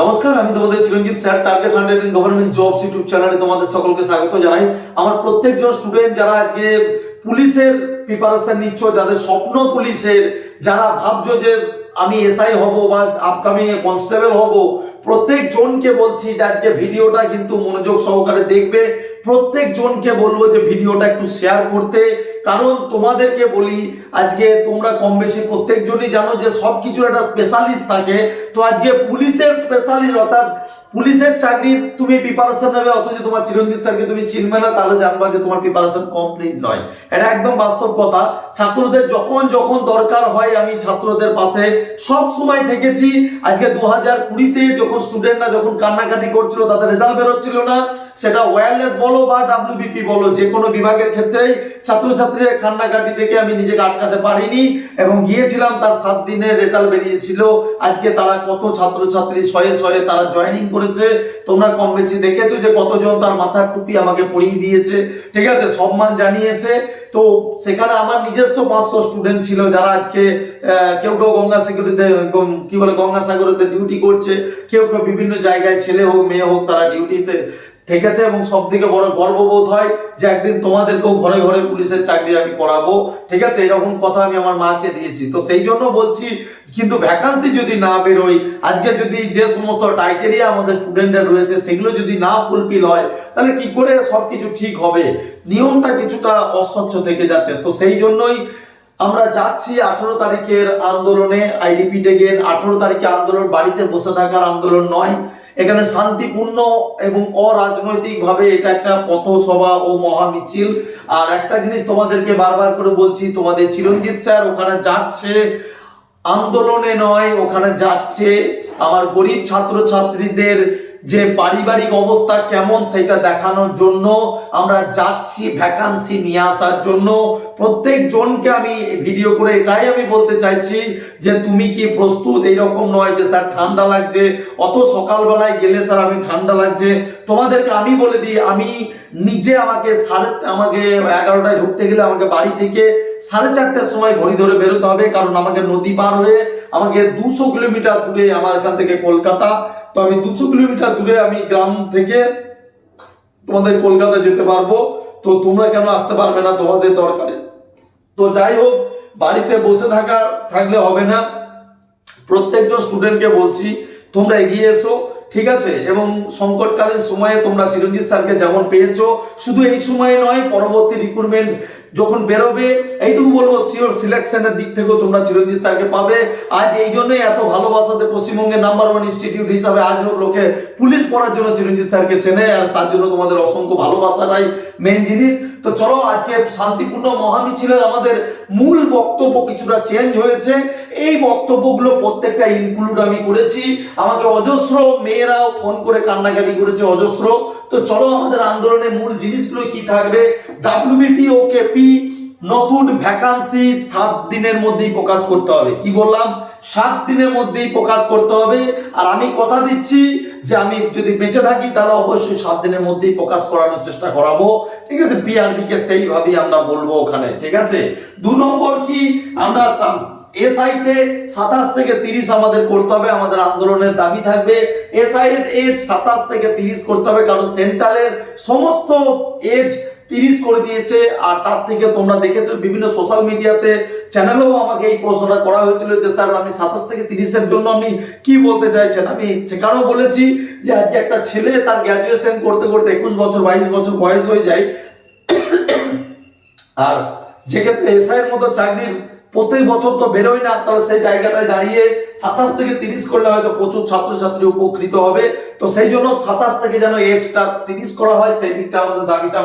নমস্কার, আমি তোমাদের Chiranjit sir target hundred government jobs YouTube চ্যানেলে তোমাদের সকলকে স্বাগত জানাই। আমার প্রত্যেকজন স্টুডেন্ট যারা আজকে পুলিশের প্রিপারেশন নিচ্ছ, যাদের স্বপ্ন পুলিশের, যারা ভাবছ যে আমি এসআই হব বা আপকামিং এ কনস্টেবল হব প্রত্যেক জনকে বলছি যে আজকে ভিডিওটা কিন্তু মনোযোগ সহকারে দেখবে। প্রত্যেক জনকে বলব যে ভিডিওটা একটু শেয়ার করতে। কারণ তোমাদেরকে বলি, আজকে তোমরা কম বেশি প্রত্যেকজনই জানো যে সব কিছুর একটা স্পেশালিস্ট থাকে। তো আজকে পুলিশের স্পেশালিস্ট অর্থাৎ পুলিশের চাকরির তুমি প্রিপারেশন নেবে, অথচ তোমার চিরঞ্জিত স্যারকে তুমি চিনবে না, তাহলে জানবা যে তোমার প্রিপারেশন কমপ্লিট নয়। এটা একদম বাস্তব কথা। ছাত্রদের যখন যখন দরকার হয়, আমি ছাত্রদের পাশে সব সময় থেকেছি। আজকে দু হাজার কুড়িতে যখন স্টুডেন্টরা যখন কান্নাকাটি করছিল, তাদের রেজাল্ট বেরোচ্ছিল না। সেটা ওয়্যারলেস বলো বা ডাব্লিউবিপি বলো যে কোনো বিভাগের ক্ষেত্রেই ছাত্রছাত্রীরা কান্নাকাটি দেখে আমি নিজেকে আটকাতে পারিনি এবং গিয়েছিলাম, তার সাত দিনের রেজাল্ট বেরিয়েছিল। আজকে তারা কত ছাত্রছাত্রী শয়ে শয়ে তারা জয়েনিং করেছে। তোমরা কম বেশি দেখেছ যে কতজন তার মাথার টুপি আমাকে পরিয়ে দিয়েছে। ঠিক আছে, সম্মান জানিয়েছে। তো সেখানে আমার নিজস্ব পাঁচশো স্টুডেন্ট ছিল যারা আজকে কেউ কেউ গঙ্গা সিকিউরিটিতে কি বলে, গঙ্গাসাগরেতে ডিউটি করছে। কেউ কেউ বিভিন্ন জায়গায় ছেলে হোক, মেয়ে হোক, তারা ডিউটিতে থেকেছে এবং সব থেকে বড় গর্ববোধ হয় যে একদিন তোমাদেরকেও ঘরে ঘরে পুলিশের চাকরি আমি করাবো। ঠিক আছে, এরকম কথা আমি আমার মাকে দিয়েছি। তো সেই জন্য বলছি, কিন্তু ভ্যাকান্সি যদি না বেরোয়, আজকে যদি যে সমস্ত টাইটেরিয়া আমাদের স্টুডেন্টরা রয়েছে, সেগুলো যদি না ফুলফিল হয়, তাহলে কি করে সব কিছু ঠিক হবে? নিয়মটা কিছুটা অস্বচ্ছ থেকে যাচ্ছে। তো সেই জন্যই আমরা যাচ্ছি আঠারো তারিখের আন্দোলনে আইডিপি ডেগের আঠারো তারিখে আন্দোলন, বাড়িতে বসে থাকার আন্দোলন নয়। এখানে শান্তিপূর্ণ এবং অরাজনৈতিক ভাবে এটা একটা পথসভা ও মহামিছিল। আর একটা জিনিস তোমাদেরকে বারবার করে বলছি, তোমাদের চিরঞ্জিত স্যার ওখানে যাচ্ছে, আন্দোলনে নয়, ওখানে যাচ্ছে। আমার গরিব ছাত্র ছাত্রীদের যে পারিবারিক অবস্থা কেমন সেটা দেখানোর জন্য, আমরা যাচ্ছি ভ্যাকান্সি নিয়ে আসার জন্য। প্রত্যেক জনকে আমি ভিডিও করে এটাই আমি বলতে চাইছি যে তুমি কি প্রস্তুত? এইরকম নয় যে, স্যার, ঠান্ডা লাগছে। অত সকালবেলায় গেলে, স্যার, আমি ঠান্ডা লাগছে। তোমাদেরকে আমি বলে দিই, আমি নিজে আমাকে সাড়ে আমাকে এগারোটায় ঢুকতে গেলে আমাকে বাড়ি থেকে সাড়ে চারটার সময় ঘড়ি ধরে বেরোতে হবে, কারণ আমাকে নদী পার হয়ে আমাকে দুশো কিলোমিটার দূরে আমার এখান থেকে কলকাতা। তো আমি দুশো কিলোমিটার দূরে আমি গ্রাম থেকে তোমাদের কলকাতা যেতে পারব। তো তোমরা কেন আসতে পারবে না তোমাদের দরকারে? তো যাই হোক, বাড়িতে বসে থাকা থাকলে হবে না। প্রত্যেকজন স্টুডেন্টকে বলছি, তোমরা এগিয়ে এসো। ঠিক আছে, এবং সংকটকালীন সময়ে তোমরা চিরঞ্জিত স্যারকে যেমন পেয়েছ, শুধু এই সময়ে নয়, পরবর্তী রিক্রুটমেন্ট যখন বেরোবে, এইটুকু বলব সিওর সিলেকশনের দিক থেকেও তোমরা চিরঞ্জিত স্যারকে পাবে। আজ এই জন্যই এত ভালোবাসাতে পশ্চিমবঙ্গের নাম্বার ওয়ান ইনস্টিটিউট হিসাবে আজও লোকে পুলিশ পড়ার জন্য চিরঞ্জিত স্যারকে চেনে, আর তার জন্য তোমাদের অসংখ্য ভালোবাসাটাই মেন জিনিস। তো চলো, আজকে শান্তিপূর্ণ মহামিছিলের আমাদের মূল বক্তব্য কিছুটা চেঞ্জ হয়েছে। এই বক্তব্যগুলো প্রত্যেকটা ইনক্লুড আমি করেছি। আমাকে অজস্র মেয়েরাও ফোন করে কান্নাকাটি করেছে, অজস্র। তো চলো আমাদের আন্দোলনের মূল জিনিসগুলো কি থাকবে? ডাব্লিউবিপি ও কেপি নতুন ভ্যাকান্সি সাত দিনের মধ্যেই প্রকাশ করতে হবে। কি বললাম? সাত দিনের মধ্যেই প্রকাশ করতে হবে। আর আমি কথা দিচ্ছি যে আমি যদি বেঁচে থাকি, তাহলে অবশ্যই সাত দিনের মধ্যেই প্রকাশ করানোর চেষ্টা করাবো। ঠিক আছে? পিআরবি কে সেইভাবেই আমরা বলব ওখানে। ঠিক আছে? দু নম্বর কি? আমরা এসআইতে সাতাশ থেকে তিরিশ আমাদের করতে হবে। আমাদের আন্দোলনের দাবি থাকবে। এসআই এর এজ সাতাশ থেকে তিরিশ করতে হবে। কারণ সেন্ট্রালের সমস্ত এজ তিরিশ করে দিয়েছে, আর তার থেকে তোমরা দেখেছ বিভিন্ন সোশ্যাল মিডিয়াতে চ্যানেলেও আমাকে এই প্রশ্নটা করা হয়েছিল যে, স্যার, আমি সাতাশ থেকে তিরিশের জন্য আপনি কি বলতে চাইছেন? আমি সেখানেও বলেছি যে, আজকে একটা ছেলে তার গ্র্যাজুয়েশন করতে করতে একুশ বছর, বাইশ বছর বয়স হয়ে যায়। আর যেক্ষেত্রে এসআই এর মতো চাকরির প্রত্যেক বছর তো বেরোয় না, তাহলে সেই জায়গাটায় দাঁড়িয়ে সাতাশ থেকে তিরিশ করলে হয়তো প্রচুর ছাত্রছাত্রী উপকৃত হবে। তো সেই জন্য সাতাশ থেকে যেন এজটা তিরিশ করা হয়, সেই দিকটা আমাদের দাবিটা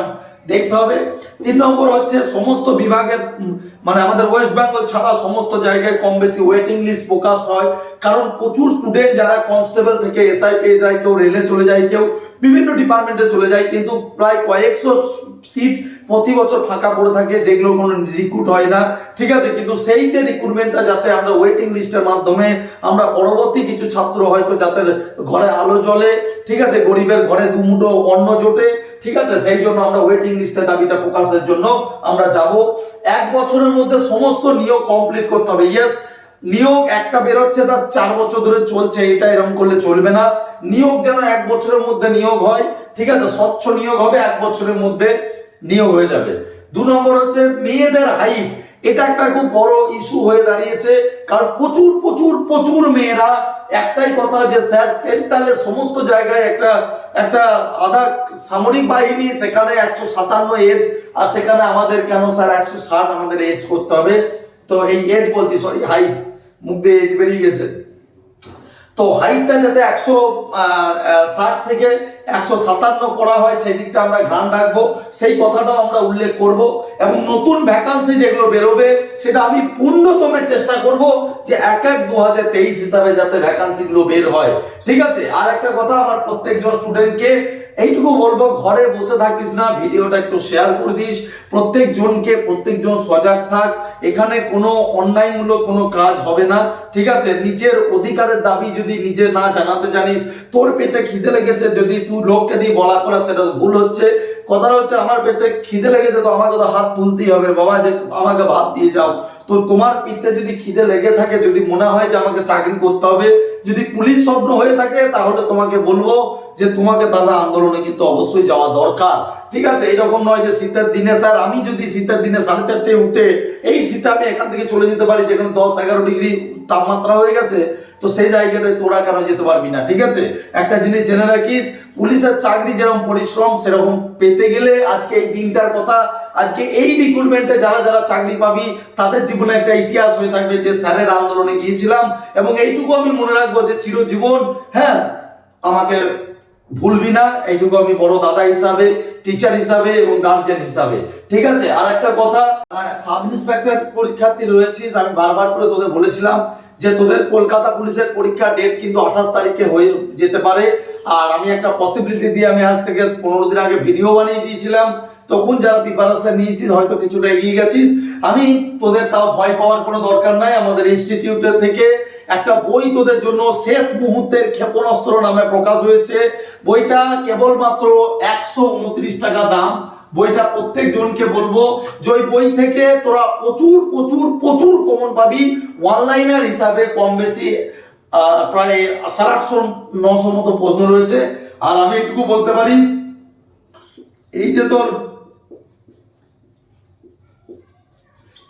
দেখতে হবে। তিন নম্বর হচ্ছে সমস্ত বিভাগের মানে আমাদের ওয়েস্ট বেঙ্গল ছাড়া সমস্ত জায়গায় কম বেশি ওয়েটিং লিস্ট প্রকাশ হয়। কারণ প্রচুর স্টুডেন্ট যারা কনস্টেবল থেকে এসআই পেয়ে যায়, কেউ রেলে চলে যায়, কেউ বিভিন্ন ডিপার্টমেন্টে চলে যায়, কিন্তু প্রায় কয়েকশো সিট প্রতি বছর ফাঁকা পড়ে থাকে, যেগুলো কোনো রিক্রুট হয় না। ঠিক আছে, কিন্তু সেই যে রিক্রুটমেন্টটা যাতে আমরা ওয়েটিং লিস্টের মাধ্যমে আমরা পরবর্তী কিছু ছাত্র হয়তো যাতে ঘরে আলো জ্বলে, ঠিক আছে, গরিবের ঘরে দুমুটো অন্ন জোটে, ঠিক আছে, সেই জন্য আমরা ওয়েটিং লিস্টের দাবিটা প্রকাশের জন্য আমরা যাব। এক বছরের মধ্যে সমস্ত নিয়োগ কমপ্লিট করতে হবে। ইয়েস নিয়োগ একটা বেরোচ্ছে, তার চার বছর ধরে চলছে, এটা এরকম করলে চলবে না। নিয়োগ যেন এক বছরের মধ্যে নিয়োগ হয়, ঠিক আছে, স্বচ্ছ নিয়োগ হবে, এক বছরের মধ্যে নিয়োগ হয়ে যাবে। দু নম্বর হচ্ছে মেয়েদের হাইট এটা একটা খুব বড় ইস্যু হয়ে দাঁড়িয়েছে, কারণ প্রচুর প্রচুর প্রচুর মেয়েরা, একটাই কথা যে স্যার সেন্ট্রালের সমস্ত জায়গায় একটা একটা আধা সামরিক বাহিনী, সেখানে একশো সাতান্ন এজ আর সেখানে আমাদের কেন স্যার একশো ষাট আমাদের এজ করতে হবে? তো এই এজ বলছি সরি হাইট মুখ দিয়ে এজ বেরিয়ে গেছে। তো হাইটটা যাতে একশো ষাট থেকে একশো সাতান্ন করা হয়, সেই দিকটা আমরা ঘ্রাণ রাখব। সেই কথাটাও আমরা উল্লেখ করব। এবং নতুন ভ্যাকান্সি যেগুলো বেরোবে, সেটা আমি পূর্ণতমে চেষ্টা করব যে এক এক দু হাজার তেইশ হিসাবে যাতে ভ্যাকান্সিগুলো বের হয়। ঠিক আছে, আর একটা কথা আমার প্রত্যেকজন স্টুডেন্টকে এইটুকু বলব, ঘরে বসে থাকিস না, ভিডিওটা একটু শেয়ার করে দিস প্রত্যেকজনকে প্রত্যেকজন সজাগ থাক, এখানে কোনো অন্যায়মূলক কোনো কাজ হবে না, ঠিক আছে? নিজের অধিকারের দাবি যদি নিজে না জানাতে জানিস, তোর পেটে খিদে লেগেছে, যদি তুই লোককে দিয়ে বলা করা সেটা ভুল হচ্ছে। কথা হচ্ছে, আমার পেটে খিদে লেগেছে, তো আমাকে তো হাত তুলতেই হবে, বাবা, যে আমাকে ভাত দিয়ে যাও। তো তোমার পিঠে যদি খিদে লেগে থাকে, যদি মনে হয় যে আমাকে চাকরি করতে হবে, যদি পুলিশ স্বপ্ন হয়ে থাকে, তাহলে তোমাকে বলব যে তোমাকে তারা আন্দোলনে কিন্তু অবশ্যই যাওয়া দরকার। ঠিক আছে? এইরকম নয় যে শীতের দিনে, স্যার, আমি যদি শীতের দিনে সাড়ে চারটে উঠে এই শীতে আমি এখান থেকে চলে যেতে পারি, যেখানে দশ এগারো ডিগ্রি তাপমাত্রা হয়ে গেছে, তো সেই জায়গাটায় তোরা কেন যেতে পারবি না, ঠিক আছে? একটা জিনিস জেনে রাখিস, পুলিশের চাকরি যেরকম পরিশ্রম, সেরকম পেতে গেলে আজকে এই দিনটার কথা, আজকে এই রিক্রুটমেন্টে যারা যারা চাকরি পাবি, তাদের জীবনে একটা ইতিহাস হয়ে থাকবে যে স্যারের আন্দোলনে গিয়েছিলাম, এবং এইটুকু আমি মনে রাখব যে চিরজীবন হ্যাঁ আমাকে ভুলবি না, এইটুকু আমি বড় দাদা হিসাবে টিচার হিসাবে এবং গার্জেন হিসাবে। ঠিক আছে? আর একটা কথা সাব ইন্সপেক্টর পরীক্ষার্থী রয়েছিস, আমি বারবার করে তোদের বলেছিলাম যে তোদের কলকাতা পুলিশের পরীক্ষা ডেট কিন্তু আঠাশ তারিখে হয়ে যেতে পারে। আর আমি একটা পসিবিলিটি দিয়ে আমি আজ থেকে পনেরো দিন আগে ভিডিও বানিয়ে দিয়েছিলাম। তখন যারা প্রিপারেশন নিয়েছিস, হয়তো কিছুটা এগিয়ে গেছিস। আমি তোদের তাও ভয় পাওয়ার কোনো দরকার নাই। আমাদের ইনস্টিটিউটের থেকে একটা বই তোদের জন্য শেষ মুহূর্তের ক্ষেপণাস্ত্র নামে প্রকাশ হয়েছে। বইটা কেবলমাত্র একশো উনত্রিশ টাকা দাম। বইটা প্রত্যেক জনকে বলব, যে ওই বই থেকে তোরা প্রচুর প্রচুর প্রচুর কমন পাবি। অনলাইনার হিসাবে কম বেশি প্রায় সাড়ে আটশো, নশো মতো প্রশ্ন রয়েছে। আর আমি একটু বলতে পারি, এই যে তোর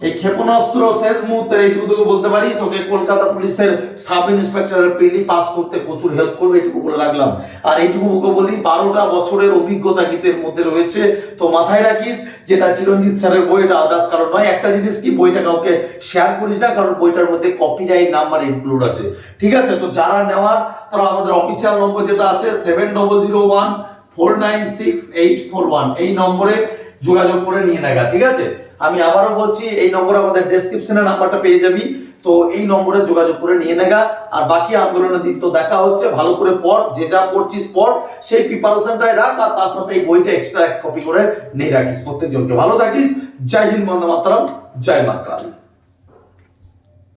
এই ক্ষেপণাস্ত্র শেষ মুহূর্তে এইটুকু তোকে বলতে পারি, তোকে কলকাতা পুলিশের সাব ইন্সপেক্টরের প্রিলি পাস করতে প্রচুর হেল্প করবে, এইটুকু বলে রাখলাম। আর এইটুকু বলি, বারোটা বছরের অভিজ্ঞতা কিন্তু এর মধ্যে রয়েছে। তো মাথায় রাখিস, যেটা চিরঞ্জিত স্যারের বই, এটা আদার্স কারণ নয়। একটা জিনিস কি, বইটা কাউকে শেয়ার করিস না, কারণ বইটার মধ্যে কপিরাইট নাম্বার ইনক্লুড আছে। ঠিক আছে, তো যারা নেওয়ার, তারা আমাদের অফিসিয়াল নম্বর যেটা আছে seven double zero one four nine six eight four one এই নম্বরে যোগাযোগ করে নিয়ে নেগা, ঠিক আছে? আমি আবারও বলছি, এই নম্বরে আমাদের ডেসক্রিপশনে নাম্বারটা পেয়ে যাবি। তো এই নম্বরে যোগাযোগ করে নিয়ে নেগা। আর বাকি আন্দোলনের দিন তো দেখা হচ্ছে, ভালো করে পড়, যে যা পড়ছিস পড়, সেই প্রিপারেশনটাই রাখ, আর তার সাথে এই বইটা এক্সট্রা এক কপি করে নিয়ে রাখিস প্রত্যেকজনকে। ভালো থাকিস, জয় হিন্দ বন্দে মাতারাম, জয় মা কালী।